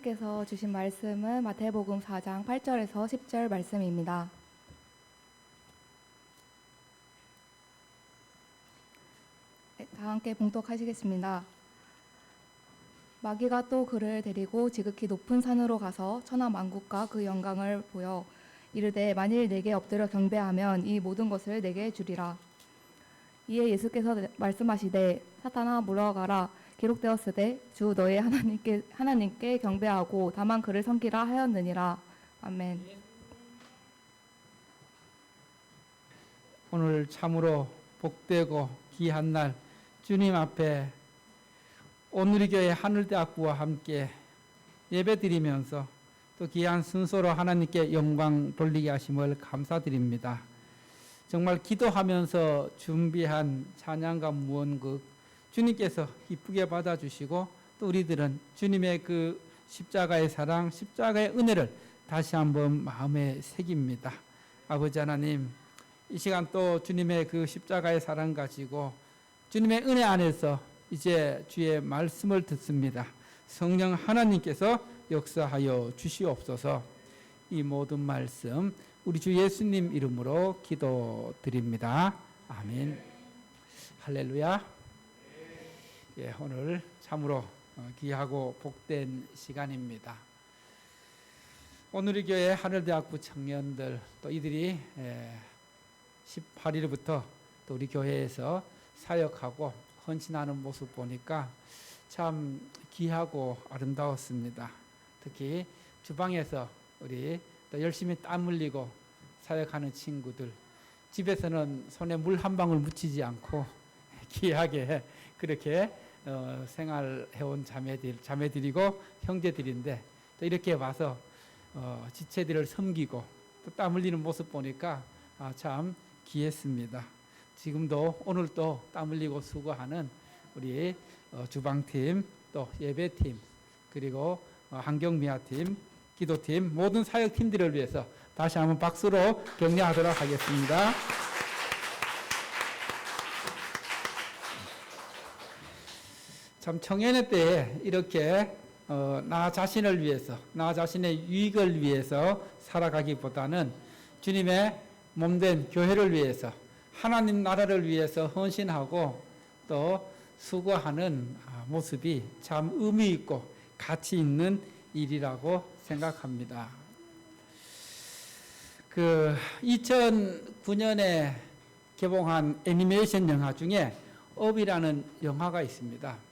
하나님께서 주신 말씀은 마태복음 4장 8절에서 10절 말씀입니다. 네, 다 함께 봉독하시겠습니다. 마귀가 또 그를 데리고 지극히 높은 산으로 가서 천하 만국과 그 영광을 보여 이르되 만일 내게 엎드려 경배하면 이 모든 것을 내게 주리라. 이에 예수께서 말씀하시되 사탄아 물러가라 기록되었으되 주 너의 하나님께 하나님께 경배하고 다만 그를 섬기라 하였느니라. 아멘. 오늘 참으로 복되고 귀한 날 주님 앞에 오누리교회 하늘대학부와 함께 예배드리면서 또 귀한 순서로 하나님께 영광 돌리게 하심을 감사드립니다. 정말 기도하면서 준비한 찬양과 무언극 주님께서 기쁘게 받아주시고 또 우리들은 주님의 그 십자가의 사랑, 십자가의 은혜를 다시 한번 마음에 새깁니다. 아버지 하나님, 이 시간 또 주님의 그 십자가의 사랑 가지고 주님의 은혜 안에서 이제 주의 말씀을 듣습니다. 성령 하나님께서 역사하여 주시옵소서. 이 모든 말씀 우리 주 예수님 이름으로 기도드립니다. 아멘. 할렐루야. 예, 오늘 참으로 어, 귀하고 복된 시간입니다. 오늘의 교회 하늘대학부 청년들 또 이들이 18일부터 또 우리 교회에서 사역하고 헌신하는 모습 보니까 참 귀하고 아름다웠습니다. 특히 주방에서 우리 또 열심히 땀 흘리고 사역하는 친구들 집에서는 손에 물 한 방울 묻히지 않고 귀하게 그렇게 어, 생활해온 자매들 자매들이고 형제들인데 또 이렇게 와서 어, 지체들을 섬기고 또 땀 흘리는 모습 보니까 아, 참 귀했습니다. 지금도 오늘도 땀 흘리고 수고하는 우리 어, 주방팀 또 예배팀 그리고 어, 한경미아팀 기도팀 모든 사역팀들을 위해서 다시 한번 박수로 격려하도록 하겠습니다. 참 청년의 때에 이렇게 어, 나 자신을 위해서 나 자신의 유익을 위해서 살아가기보다는 주님의 몸된 교회를 위해서 하나님 나라를 위해서 헌신하고 또 수고하는 아, 모습이 참 의미 있고 가치 있는 일이라고 생각합니다. 그 2009년에 개봉한 애니메이션 영화 중에 업이라는 영화가 있습니다.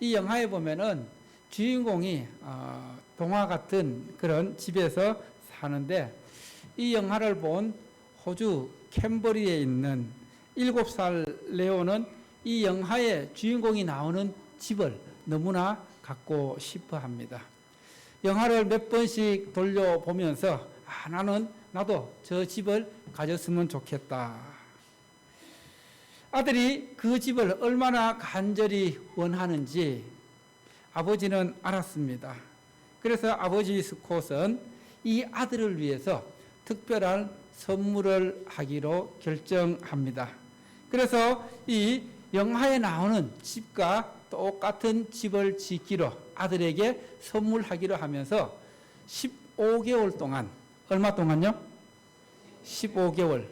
이 영화에 보면은 주인공이 어, 동화 같은 그런 집에서 사는데 이 영화를 본 호주 캔버리에 있는 7살 레오는 이 영화의 주인공이 나오는 집을 너무나 갖고 싶어 합니다. 영화를 몇 번씩 돌려보면서 아, 나는 나도 저 집을 가졌으면 좋겠다. 아들이 그 집을 얼마나 간절히 원하는지 아버지는 알았습니다. 그래서 아버지 스콧은 이 아들을 위해서 특별한 선물을 하기로 결정합니다. 그래서 이 영화에 나오는 집과 똑같은 집을 짓기로 아들에게 선물하기로 하면서 15개월 동안 얼마 동안요? 15개월.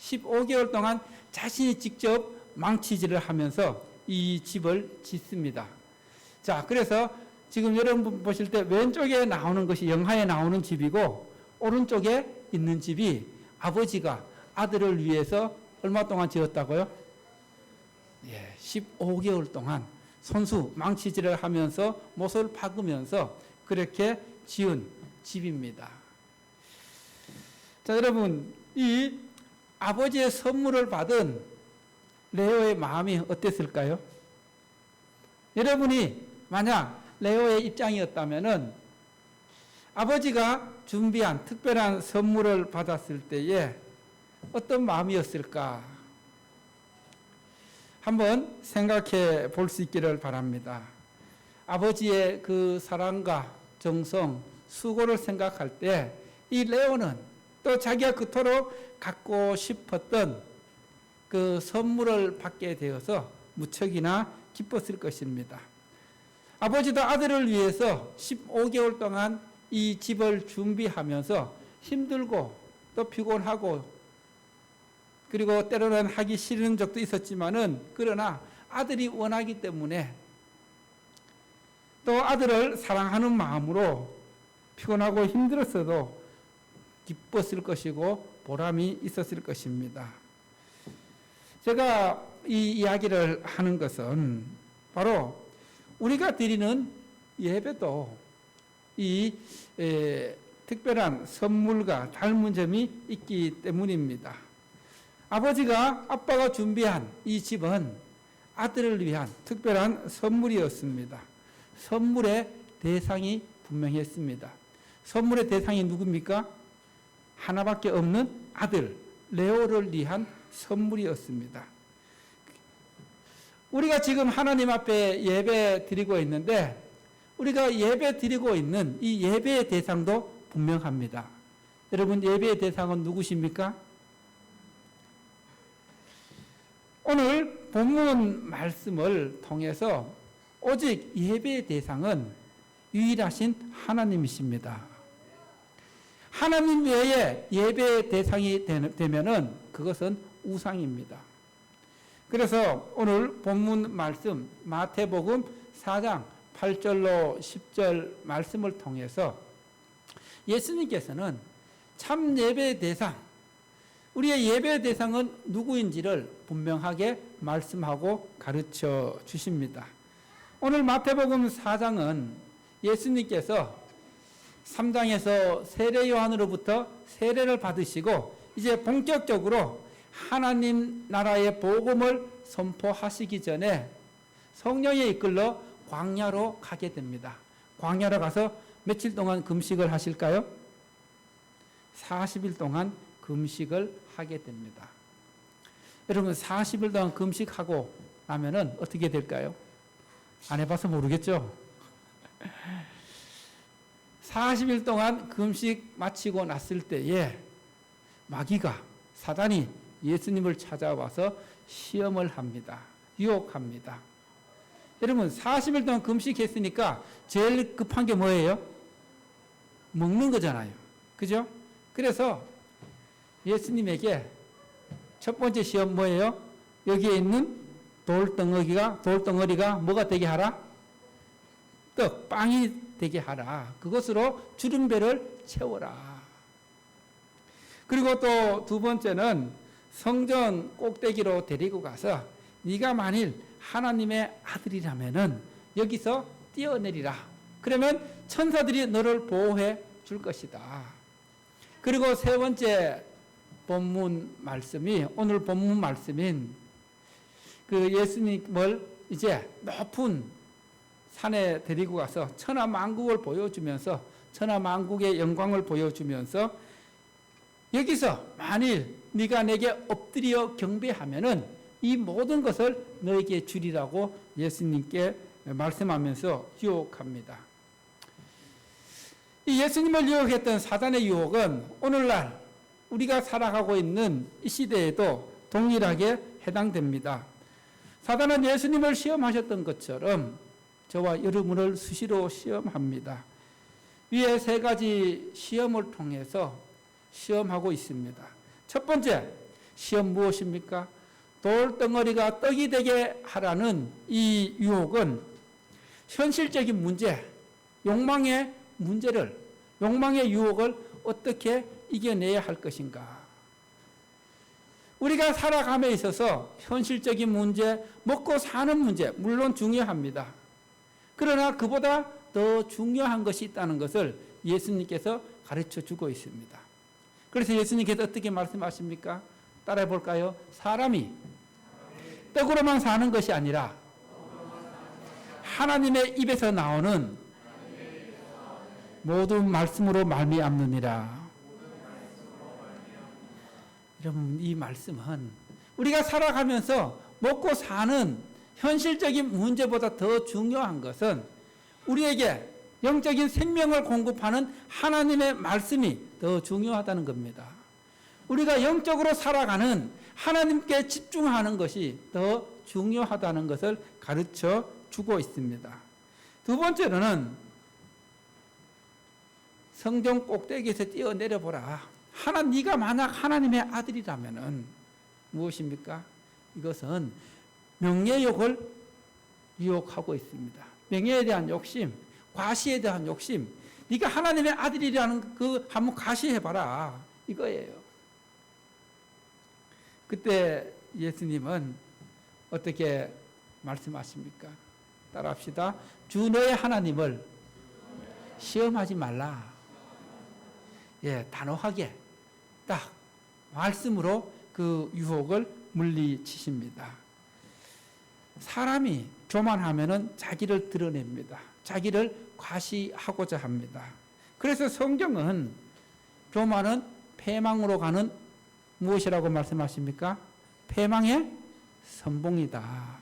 15개월 동안 자신이 직접 망치질을 하면서 이 집을 짓습니다. 자, 그래서 지금 여러분 보실 때 왼쪽에 나오는 것이 영화에 나오는 집이고 오른쪽에 있는 집이 아버지가 아들을 위해서 얼마 동안 지었다고요? 예, 15개월 동안 손수 망치질을 하면서 못을 박으면서 그렇게 지은 집입니다. 자, 여러분, 이 아버지의 선물을 받은 레오의 마음이 어땠을까요? 여러분이 만약 레오의 입장이었다면은 아버지가 준비한 특별한 선물을 받았을 때에 어떤 마음이었을까? 한번 생각해 볼 수 있기를 바랍니다. 아버지의 그 사랑과 정성, 수고를 생각할 때 이 레오는 또 자기가 그토록 갖고 싶었던 그 선물을 받게 되어서 무척이나 기뻤을 것입니다. 아버지도 아들을 위해서 15개월 동안 이 집을 준비하면서 힘들고 또 피곤하고 그리고 때로는 하기 싫은 적도 있었지만은 그러나 아들이 원하기 때문에 또 아들을 사랑하는 마음으로 피곤하고 힘들었어도 기뻤을 것이고 보람이 있었을 것입니다. 제가 이 이야기를 하는 것은 바로 우리가 드리는 예배도 이 에, 특별한 선물과 닮은 점이 있기 때문입니다. 아버지가 아빠가 준비한 이 집은 아들을 위한 특별한 선물이었습니다. 선물의 대상이 분명했습니다. 선물의 대상이 누굽니까? 하나밖에 없는 아들 레오를 위한 선물이었습니다. 우리가 지금 하나님 앞에 예배 드리고 있는데 우리가 예배 드리고 있는 이 예배의 대상도 분명합니다. 여러분 예배의 대상은 누구십니까? 오늘 본문 말씀을 통해서 오직 예배의 대상은 유일하신 하나님이십니다. 하나님 외에 예배의 대상이 되면은 그것은 우상입니다. 그래서 오늘 본문 말씀 마태복음 4장 8절로 10절 말씀을 통해서 예수님께서는 참 예배의 대상, 우리의 예배의 대상은 누구인지를 분명하게 말씀하고 가르쳐 주십니다. 오늘 마태복음 4장은 예수님께서 3장에서 세례 요한으로부터 세례를 받으시고 이제 본격적으로 하나님 나라의 복음을 선포하시기 전에 성령에 이끌러 광야로 가게 됩니다. 광야로 가서 며칠 동안 금식을 하실까요? 40일 동안 금식을 하게 됩니다. 여러분 40일 동안 금식하고 나면은 어떻게 될까요? 안 해봐서 모르겠죠? 40일 동안 금식 마치고 났을 때에 마귀가 사단이 예수님을 찾아와서 시험을 합니다. 유혹합니다. 여러분 40일 동안 금식했으니까 제일 급한 게 뭐예요? 먹는 거잖아요. 그죠? 그래서 예수님에게 첫 번째 시험 뭐예요? 여기에 있는 돌덩어리가 돌덩어리가 뭐가 되게 하라? 떡, 빵이 되게 하라. 그것으로 주름배를 채워라. 그리고 또 두 번째는 성전 꼭대기로 데리고 가서 네가 만일 하나님의 아들이라면은 여기서 뛰어내리라. 그러면 천사들이 너를 보호해 줄 것이다. 그리고 세 번째 본문 말씀이 오늘 본문 말씀인 그 예수님을 이제 높은 산에 데리고 가서 천하 만국을 보여주면서 천하 만국의 영광을 보여주면서 여기서 만일 네가 내게 엎드려 경배하면은 이 모든 것을 너에게 주리라고 예수님께 말씀하면서 유혹합니다. 이 예수님을 유혹했던 사단의 유혹은 오늘날 우리가 살아가고 있는 이 시대에도 동일하게 해당됩니다. 사단은 예수님을 시험하셨던 것처럼 저와 여러분을 수시로 시험합니다. 위에 세 가지 시험을 통해서 시험하고 있습니다. 첫 번째, 시험 무엇입니까? 돌덩어리가 떡이 되게 하라는 이 유혹은 현실적인 문제, 욕망의 문제를, 욕망의 유혹을 어떻게 이겨내야 할 것인가? 우리가 살아감에 있어서 현실적인 문제, 먹고 사는 문제, 물론 중요합니다. 그러나 그보다 더 중요한 것이 있다는 것을 예수님께서 가르쳐 주고 있습니다. 그래서 예수님께서 어떻게 말씀하십니까? 따라해 볼까요? 사람이 떡으로만 사는 것이 아니라 하나님의 입에서 나오는 모든 말씀으로 말미암느니라. 여러분 이 말씀은 우리가 살아가면서 먹고 사는 현실적인 문제보다 더 중요한 것은 우리에게 영적인 생명을 공급하는 하나님의 말씀이 더 중요하다는 겁니다. 우리가 영적으로 살아가는 하나님께 집중하는 것이 더 중요하다는 것을 가르쳐 주고 있습니다. 두 번째로는 성전 꼭대기에서 뛰어내려 보라. 하나 네가 만약 하나님의 아들이라면은 무엇입니까? 이것은 명예욕을 유혹하고 있습니다. 명예에 대한 욕심, 과시에 대한 욕심. 네가 하나님의 아들이라는 그 한번 과시해 봐라. 이거예요. 그때 예수님은 어떻게 말씀하십니까? 따라합시다. 주 너의 하나님을 시험하지 말라. 예, 단호하게 딱 말씀으로 그 유혹을 물리치십니다. 사람이 교만하면은 자기를 드러냅니다. 자기를 과시하고자 합니다. 그래서 성경은 교만은 패망으로 가는 무엇이라고 말씀하십니까? 패망의 선봉이다.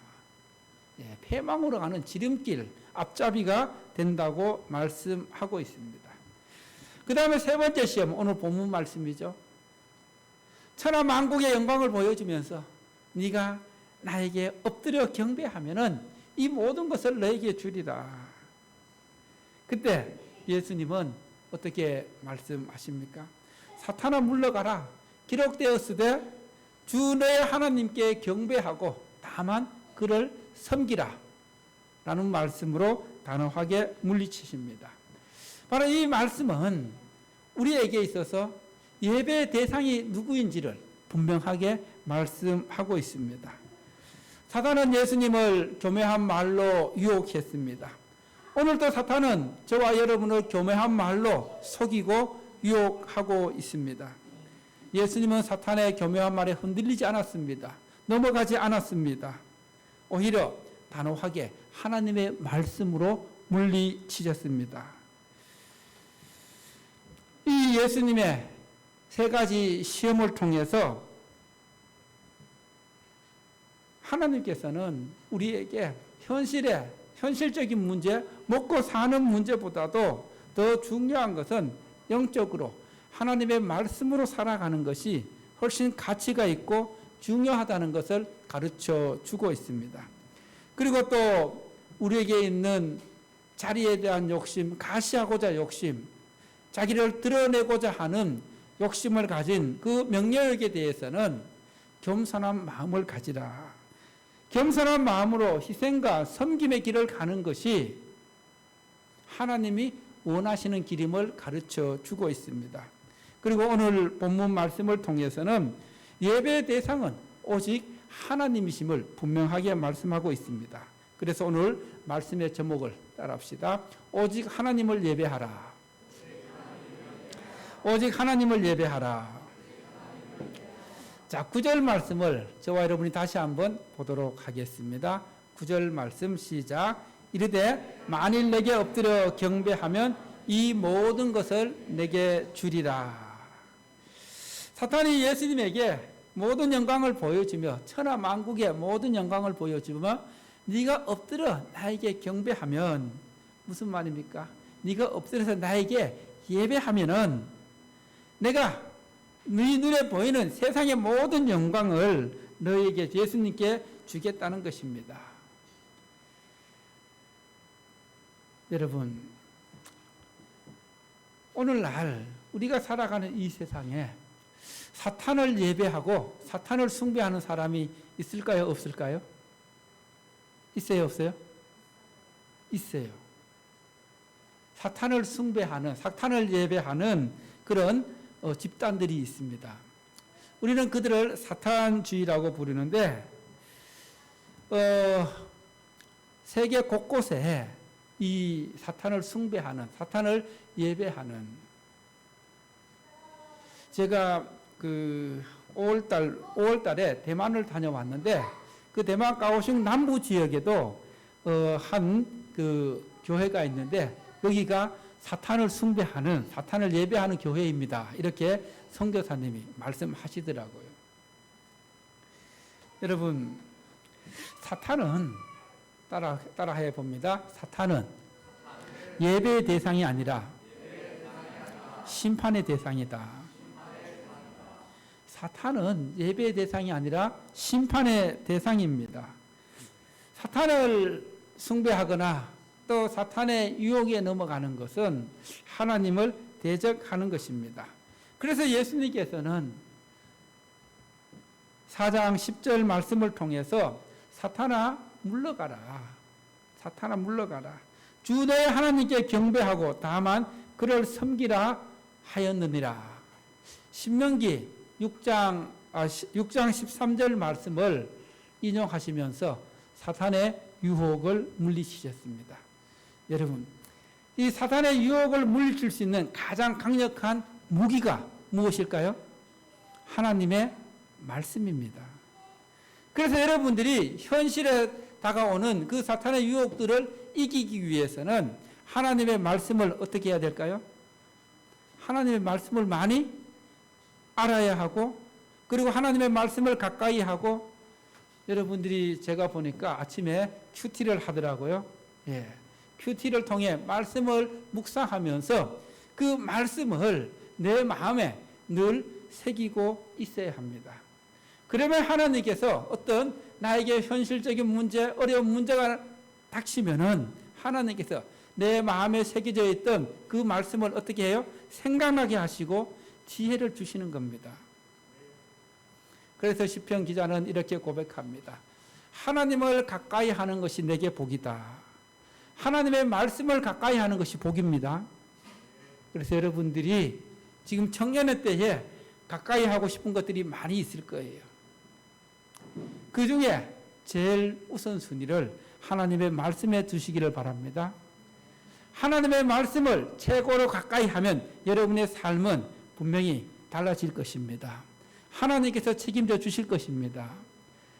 예, 패망으로 가는 지름길, 앞잡이가 된다고 말씀하고 있습니다. 그 다음에 세 번째 시험, 오늘 본문 말씀이죠. 천하 만국의 영광을 보여주면서 네가 나에게 엎드려 경배하면은 이 모든 것을 너에게 주리라. 그때 예수님은 어떻게 말씀하십니까? 사탄아 물러가라. 기록되었으되 주 너의 하나님께 경배하고 다만 그를 섬기라. 라는 말씀으로 단호하게 물리치십니다. 바로 이 말씀은 우리에게 있어서 예배 대상이 누구인지를 분명하게 말씀하고 있습니다. 사탄은 예수님을 교묘한 말로 유혹했습니다. 오늘도 사탄은 저와 여러분을 교묘한 말로 속이고 유혹하고 있습니다. 예수님은 사탄의 교묘한 말에 흔들리지 않았습니다. 넘어가지 않았습니다. 오히려 단호하게 하나님의 말씀으로 물리치셨습니다. 이 예수님의 세 가지 시험을 통해서 하나님께서는 우리에게 현실의 현실적인 문제, 먹고 사는 문제보다도 더 중요한 것은 영적으로 하나님의 말씀으로 살아가는 것이 훨씬 가치가 있고 중요하다는 것을 가르쳐 주고 있습니다. 그리고 또 우리에게 있는 자리에 대한 욕심, 가시하고자 욕심, 자기를 드러내고자 하는 욕심을 가진 그 명령에 대해서는 겸손한 마음을 가지라. 겸손한 마음으로 희생과 섬김의 길을 가는 것이 하나님이 원하시는 길임을 가르쳐 주고 있습니다. 그리고 오늘 본문 말씀을 통해서는 예배 대상은 오직 하나님이심을 분명하게 말씀하고 있습니다. 그래서 오늘 말씀의 제목을 따라합시다. 오직 하나님을 예배하라. 오직 하나님을 예배하라. 자, 구절 말씀을 저와 여러분이 다시 한번 보도록 하겠습니다. 구절 말씀 시작. 이르되 만일 내게 엎드려 경배하면 이 모든 것을 내게 주리라. 사탄이 예수님에게 모든 영광을 보여주며 천하 만국의 모든 영광을 보여주며 네가 엎드려 나에게 경배하면 무슨 말입니까? 네가 엎드려서 나에게 예배하면은 내가 네 눈에 보이는 세상의 모든 영광을 너에게 예수님께 주겠다는 것입니다. 여러분, 오늘날 우리가 살아가는 이 세상에 사탄을 예배하고 사탄을 숭배하는 사람이 있을까요? 없을까요? 있어요? 없어요? 있어요. 사탄을 숭배하는, 사탄을 예배하는 그런 어, 집단들이 있습니다. 우리는 그들을 사탄주의라고 부르는데, 어, 세계 곳곳에 이 사탄을 숭배하는, 사탄을 예배하는, 제가 그 5월달, 5월달에 대만을 다녀왔는데, 그 대만 가오슝 남부 지역에도 어, 한그 교회가 있는데, 여기가 사탄을 숭배하는 사탄을 예배하는 교회입니다. 이렇게 선교사님이 말씀하시더라고요. 여러분 사탄은 따라 따라해 봅니다. 사탄은 예배의 대상이 아니라 심판의 대상이다. 사탄은 예배의 대상이 아니라 심판의 대상입니다. 사탄을 숭배하거나 또 사탄의 유혹에 넘어가는 것은 하나님을 대적하는 것입니다. 그래서 예수님께서는 4장 10절 말씀을 통해서 사탄아 물러가라. 사탄아 물러가라. 주내 하나님께 경배하고 다만 그를 섬기라 하였느니라. 신명기 6장 아, 6장 13절 말씀을 인용하시면서 사탄의 유혹을 물리치셨습니다. 여러분, 이 사탄의 유혹을 물리칠 수 있는 가장 강력한 무기가 무엇일까요? 하나님의 말씀입니다. 그래서 여러분들이 현실에 다가오는 그 사탄의 유혹들을 이기기 위해서는 하나님의 말씀을 어떻게 해야 될까요? 하나님의 말씀을 많이 알아야 하고 그리고 하나님의 말씀을 가까이 하고 여러분들이 제가 보니까 아침에 큐티를 하더라고요. 예. 큐티를 통해 말씀을 묵상하면서 그 말씀을 내 마음에 늘 새기고 있어야 합니다. 그러면 하나님께서 어떤 나에게 현실적인 문제, 어려운 문제가 닥치면은 하나님께서 내 마음에 새겨져 있던 그 말씀을 어떻게 해요? 생각나게 하시고 지혜를 주시는 겁니다. 그래서 시편 기자는 이렇게 고백합니다. 하나님을 가까이 하는 것이 내게 복이다. 하나님의 말씀을 가까이 하는 것이 복입니다. 그래서 여러분들이 지금 청년의 때에 가까이 하고 싶은 것들이 많이 있을 거예요. 그 중에 제일 우선순위를 하나님의 말씀에 두시기를 바랍니다. 하나님의 말씀을 최고로 가까이 하면 여러분의 삶은 분명히 달라질 것입니다. 하나님께서 책임져 주실 것입니다.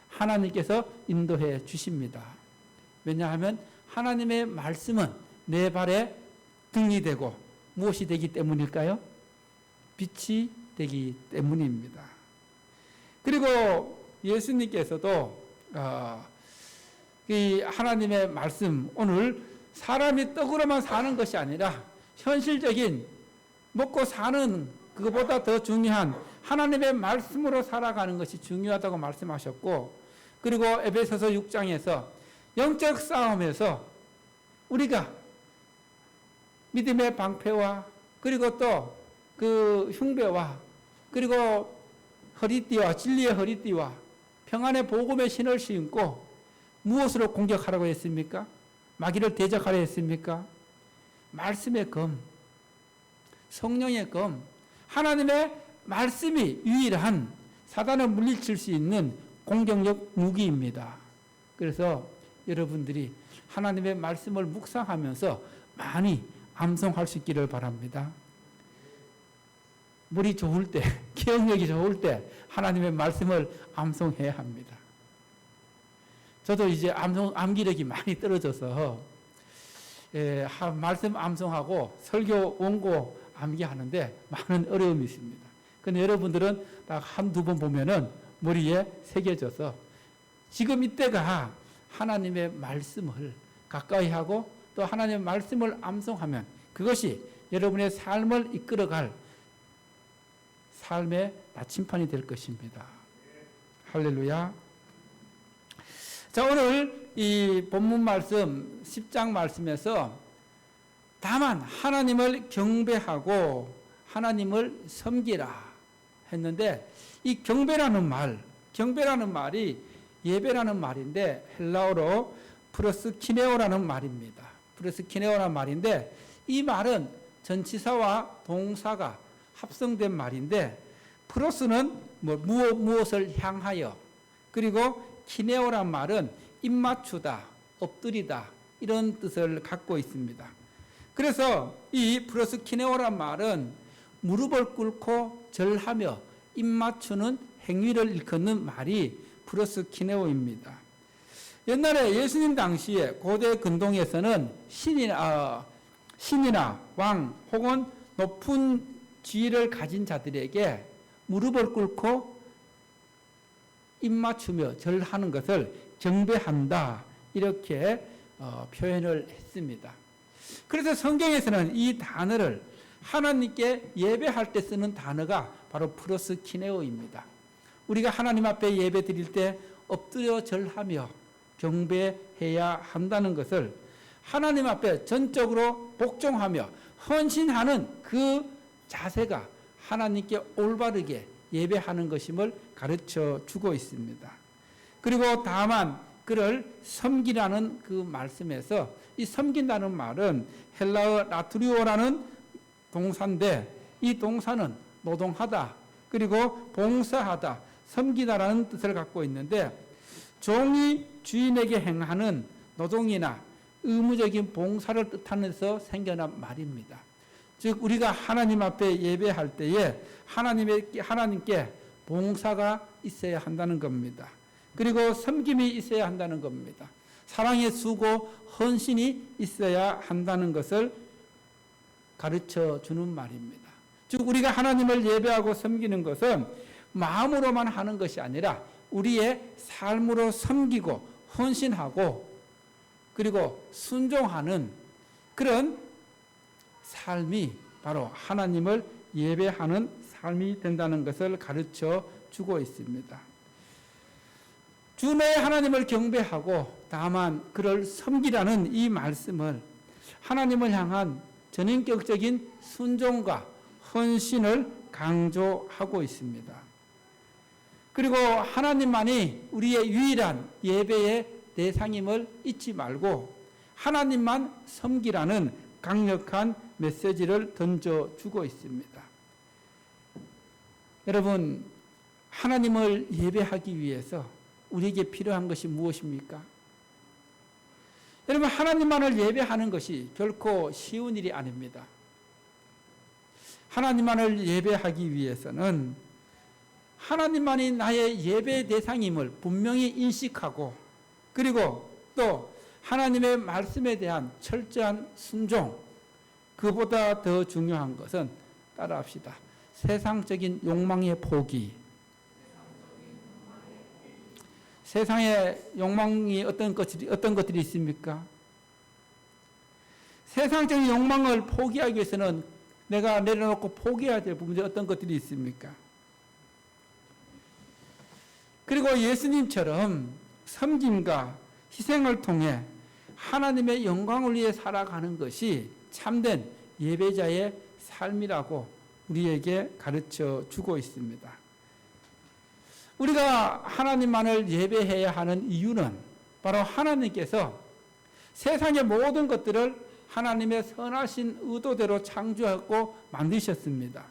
하나님께서 인도해 주십니다. 왜냐하면 하나님의 말씀은 내 발에 등이 되고 무엇이 되기 때문일까요? 빛이 되기 때문입니다. 그리고 예수님께서도 어, 이 하나님의 말씀 오늘 사람이 떡으로만 사는 것이 아니라 현실적인 먹고 사는 그것보다 더 중요한 하나님의 말씀으로 살아가는 것이 중요하다고 말씀하셨고 그리고 에베소서 6장에서 영적 싸움에서 우리가 믿음의 방패와 그리고 또 그 흉배와 그리고 허리띠와 진리의 허리띠와 평안의 복음의 신을 신고 무엇으로 공격하라고 했습니까? 마귀를 대적하려 했습니까? 말씀의 검, 성령의 검, 하나님의 말씀이 유일한 사단을 물리칠 수 있는 공격력 무기입니다. 그래서 여러분들이 하나님의 말씀을 묵상하면서 많이 암송할 수 있기를 바랍니다. 물이 좋을 때, 기억력이 좋을 때 하나님의 말씀을 암송해야 합니다. 저도 이제 암송, 암기력이 많이 떨어져서 예, 하, 말씀 암송하고 설교 원고 암기하는데 많은 어려움이 있습니다. 근데 여러분들은 딱 한두 번 보면은 머리에 새겨져서 지금 이때가 하나님의 말씀을 가까이 하고 또 하나님의 말씀을 암송하면 그것이 여러분의 삶을 이끌어갈 삶의 나침판이 될 것입니다. 할렐루야. 자, 오늘 이 본문 말씀, 10장 말씀에서 다만 하나님을 경배하고 하나님을 섬기라 했는데 이 경배라는 말, 경배라는 말이 예배라는 말인데 헬라어로 프로스키네오라는 말입니다. 프로스키네오라는 말인데 이 말은 전치사와 동사가 합성된 말인데 프로스는 뭐 무엇 무엇을 향하여 그리고 키네오란 말은 입맞추다, 엎드리다 이런 뜻을 갖고 있습니다. 그래서 이 프로스 키네오란 말은 무릎을 꿇고 절하며 입맞추는 행위를 일컫는 말이 프로스키네오입니다. 옛날에 예수님 당시에 고대 근동에서는 신이나, 어, 신이나 왕 혹은 높은 지위를 가진 자들에게 무릎을 꿇고 입맞추며 절하는 것을 경배한다 이렇게 어, 표현을 했습니다. 그래서 성경에서는 이 단어를 하나님께 예배할 때 쓰는 단어가 바로 프로스키네오입니다. 우리가 하나님 앞에 예배 드릴 때 엎드려 절하며 경배해야 한다는 것을 하나님 앞에 전적으로 복종하며 헌신하는 그 자세가 하나님께 올바르게 예배하는 것임을 가르쳐 주고 있습니다. 그리고 다만 그를 섬기라는 그 말씀에서 이 섬긴다는 말은 헬라어 라투리오라는 동사인데 이 동사는 노동하다 그리고 봉사하다 섬기다라는 뜻을 갖고 있는데 종이 주인에게 행하는 노동이나 의무적인 봉사를 뜻하면서 생겨난 말입니다. 즉 우리가 하나님 앞에 예배할 때에 하나님의 하나님께 봉사가 있어야 한다는 겁니다. 그리고 섬김이 있어야 한다는 겁니다. 사랑의 수고, 헌신이 있어야 한다는 것을 가르쳐 주는 말입니다. 즉 우리가 하나님을 예배하고 섬기는 것은 마음으로만 하는 것이 아니라 우리의 삶으로 섬기고 헌신하고 그리고 순종하는 그런 삶이 바로 하나님을 예배하는 삶이 된다는 것을 가르쳐 주고 있습니다. 주내 하나님을 경배하고 다만 그를 섬기라는 이 말씀을 하나님을 향한 전인격적인 순종과 헌신을 강조하고 있습니다. 그리고 하나님만이 우리의 유일한 예배의 대상임을 잊지 말고 하나님만 섬기라는 강력한 메시지를 던져주고 있습니다. 여러분, 하나님을 예배하기 위해서 우리에게 필요한 것이 무엇입니까? 여러분, 하나님만을 예배하는 것이 결코 쉬운 일이 아닙니다. 하나님만을 예배하기 위해서는 하나님만이 나의 예배 대상임을 분명히 인식하고 그리고 또 하나님의 말씀에 대한 철저한 순종 그보다 더 중요한 것은 따라합시다. 세상적인 욕망의 포기. 세상에 욕망이 어떤 것들이 어떤 것들이 있습니까? 세상적인 욕망을 포기하기 위해서는 내가 내려놓고 포기해야 될 부분들이 어떤 것들이 있습니까? 그리고 예수님처럼 섬김과 희생을 통해 하나님의 영광을 위해 살아가는 것이 참된 예배자의 삶이라고 우리에게 가르쳐 주고 있습니다. 우리가 하나님만을 예배해야 하는 이유는 바로 하나님께서 세상의 모든 것들을 하나님의 선하신 의도대로 창조하고 만드셨습니다.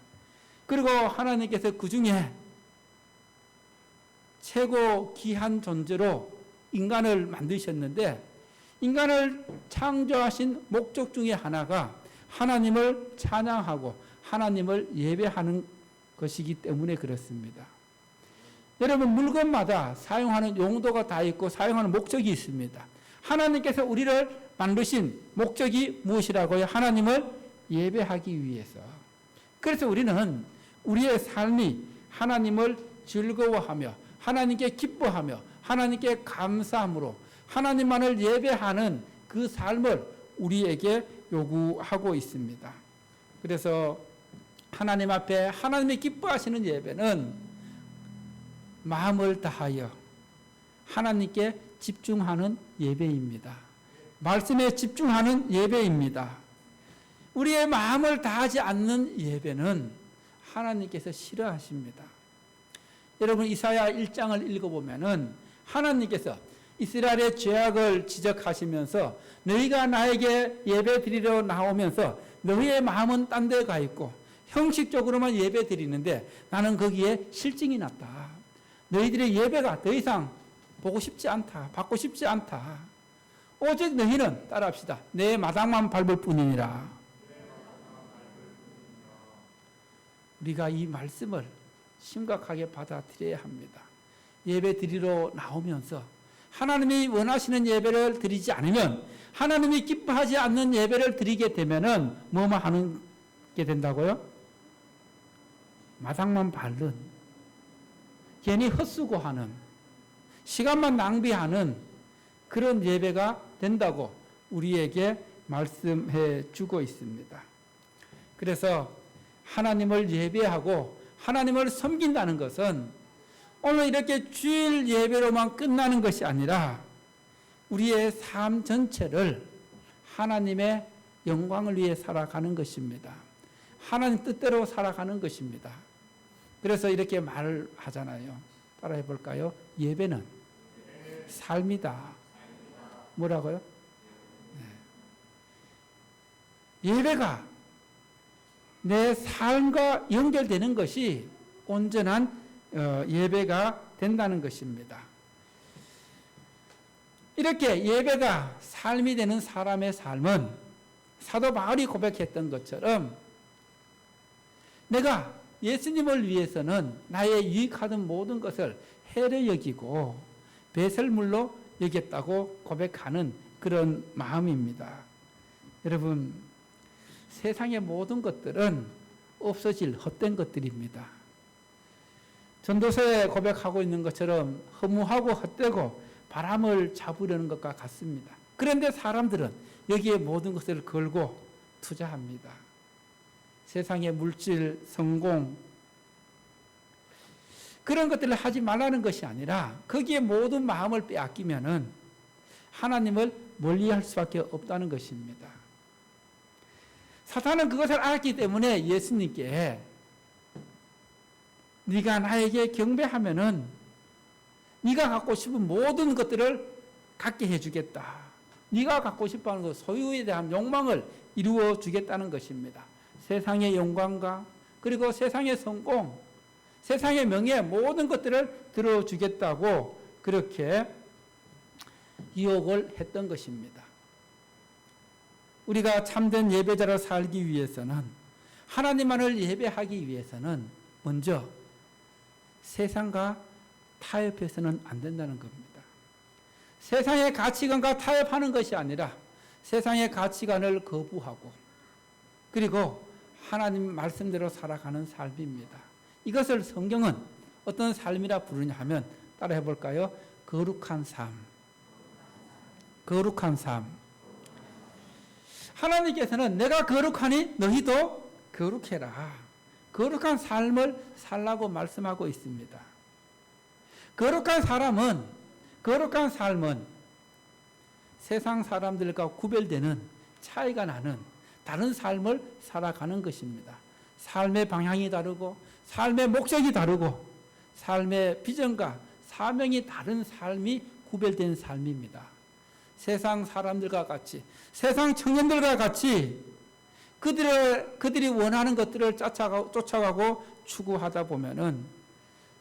그리고 하나님께서 그 중에 최고 귀한 존재로 인간을 만드셨는데 인간을 창조하신 목적 중에 하나가 하나님을 찬양하고 하나님을 예배하는 것이기 때문에 그렇습니다. 여러분 물건마다 사용하는 용도가 다 있고 사용하는 목적이 있습니다. 하나님께서 우리를 만드신 목적이 무엇이라고요? 하나님을 예배하기 위해서. 그래서 우리는 우리의 삶이 하나님을 즐거워하며 하나님께 기뻐하며 하나님께 감사함으로 하나님만을 예배하는 그 삶을 우리에게 요구하고 있습니다. 그래서 하나님 앞에 하나님이 기뻐하시는 예배는 마음을 다하여 하나님께 집중하는 예배입니다. 말씀에 집중하는 예배입니다. 우리의 마음을 다하지 않는 예배는 하나님께서 싫어하십니다. 여러분 이사야 1장을 읽어보면은 하나님께서 이스라엘의 죄악을 지적하시면서 너희가 나에게 예배 드리러 나오면서 너희의 마음은 딴 데 가 있고 형식적으로만 예배 드리는데 나는 거기에 실증이 났다. 너희들의 예배가 더 이상 보고 싶지 않다. 받고 싶지 않다. 오직 너희는 따라합시다. 내 마당만 밟을 뿐이니라. 우리가 이 말씀을 심각하게 받아들여야 합니다. 예배 드리러 나오면서 하나님이 원하시는 예배를 드리지 않으면 하나님이 기뻐하지 않는 예배를 드리게 되면은 뭐만 하는 게 된다고요? 마당만 밟는 괜히 헛수고하는 시간만 낭비하는 그런 예배가 된다고 우리에게 말씀해 주고 있습니다. 그래서 하나님을 예배하고 하나님을 섬긴다는 것은 오늘 이렇게 주일 예배로만 끝나는 것이 아니라 우리의 삶 전체를 하나님의 영광을 위해 살아가는 것입니다. 하나님 뜻대로 살아가는 것입니다. 그래서 이렇게 말을 하잖아요. 따라해 볼까요? 예배는 삶이다. 뭐라고요? 네. 예배가 내 삶과 연결되는 것이 온전한 어, 예배가 된다는 것입니다. 이렇게 예배가 삶이 되는 사람의 삶은 사도 바울이 고백했던 것처럼 내가 예수님을 위해서는 나의 유익하던 모든 것을 해를 여기고 배설물로 여겼다고 고백하는 그런 마음입니다. 여러분, 세상의 모든 것들은 없어질 헛된 것들입니다. 전도서에 고백하고 있는 것처럼 허무하고 헛되고 바람을 잡으려는 것과 같습니다. 그런데 사람들은 여기에 모든 것을 걸고 투자합니다. 세상의 물질, 성공, 그런 것들을 하지 말라는 것이 아니라 거기에 모든 마음을 빼앗기면은 하나님을 멀리 할 수밖에 없다는 것입니다. 사탄은 그것을 알았기 때문에 예수님께 네가 나에게 경배하면은 네가 갖고 싶은 모든 것들을 갖게 해주겠다. 네가 갖고 싶어하는 그 소유에 대한 욕망을 이루어 주겠다는 것입니다. 세상의 영광과 그리고 세상의 성공, 세상의 명예 모든 것들을 들어주겠다고 그렇게 유혹을 했던 것입니다. 우리가 참된 예배자로 살기 위해서는 하나님만을 예배하기 위해서는 먼저 세상과 타협해서는 안 된다는 겁니다. 세상의 가치관과 타협하는 것이 아니라 세상의 가치관을 거부하고 그리고 하나님 말씀대로 살아가는 삶입니다. 이것을 성경은 어떤 삶이라 부르냐 하면 따라해 볼까요? 거룩한 삶. 거룩한 삶. 하나님께서는 내가 거룩하니 너희도 거룩해라. 거룩한 삶을 살라고 말씀하고 있습니다. 거룩한 사람은, 거룩한 삶은 세상 사람들과 구별되는 차이가 나는 다른 삶을 살아가는 것입니다. 삶의 방향이 다르고, 삶의 목적이 다르고, 삶의 비전과 사명이 다른 삶이 구별된 삶입니다. 세상 사람들과 같이, 세상 청년들과 같이 그들의, 그들이 원하는 것들을 쫓아가고, 쫓아가고 추구하다 보면은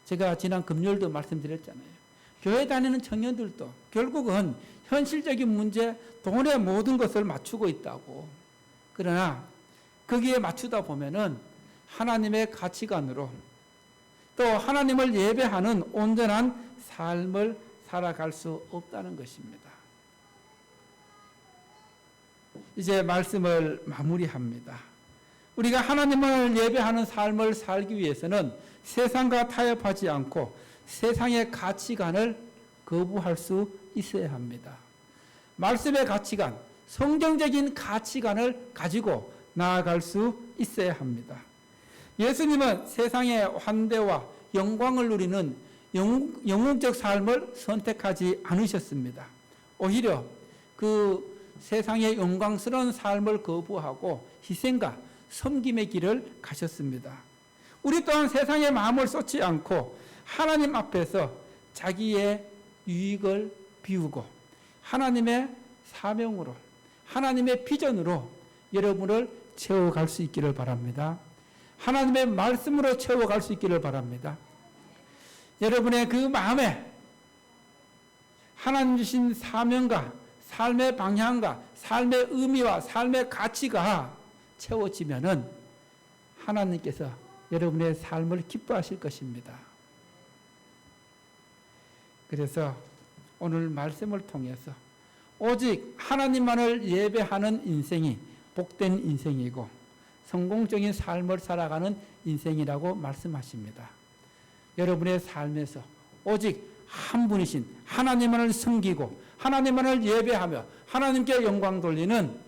제가 지난 금요일도 말씀드렸잖아요. 교회 다니는 청년들도 결국은 현실적인 문제, 돈의 모든 것을 맞추고 있다고. 그러나 거기에 맞추다 보면은 하나님의 가치관으로 또 하나님을 예배하는 온전한 삶을 살아갈 수 없다는 것입니다. 이제 말씀을 마무리합니다. 우리가 하나님을 예배하는 삶을 살기 위해서는 세상과 타협하지 않고 세상의 가치관을 거부할 수 있어야 합니다. 말씀의 가치관, 성경적인 가치관을 가지고 나아갈 수 있어야 합니다. 예수님은 세상의 환대와 영광을 누리는 영웅적 삶을 선택하지 않으셨습니다. 오히려 그 세상의 영광스러운 삶을 거부하고 희생과 섬김의 길을 가셨습니다. 우리 또한 세상의 마음을 쏟지 않고 하나님 앞에서 자기의 유익을 비우고 하나님의 사명으로 하나님의 비전으로 여러분을 채워갈 수 있기를 바랍니다. 하나님의 말씀으로 채워갈 수 있기를 바랍니다. 여러분의 그 마음에 하나님 주신 사명과 삶의 방향과 삶의 의미와 삶의 가치가 채워지면은 하나님께서 여러분의 삶을 기뻐하실 것입니다. 그래서 오늘 말씀을 통해서 오직 하나님만을 예배하는 인생이 복된 인생이고 성공적인 삶을 살아가는 인생이라고 말씀하십니다. 여러분의 삶에서 오직 한 분이신 하나님만을 섬기고 하나님만을 예배하며 하나님께 영광 돌리는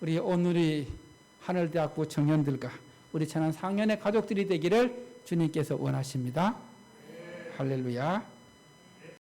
우리 오늘이 하늘대학부 청년들과 우리 천안 상년의 가족들이 되기를 주님께서 원하십니다. 할렐루야.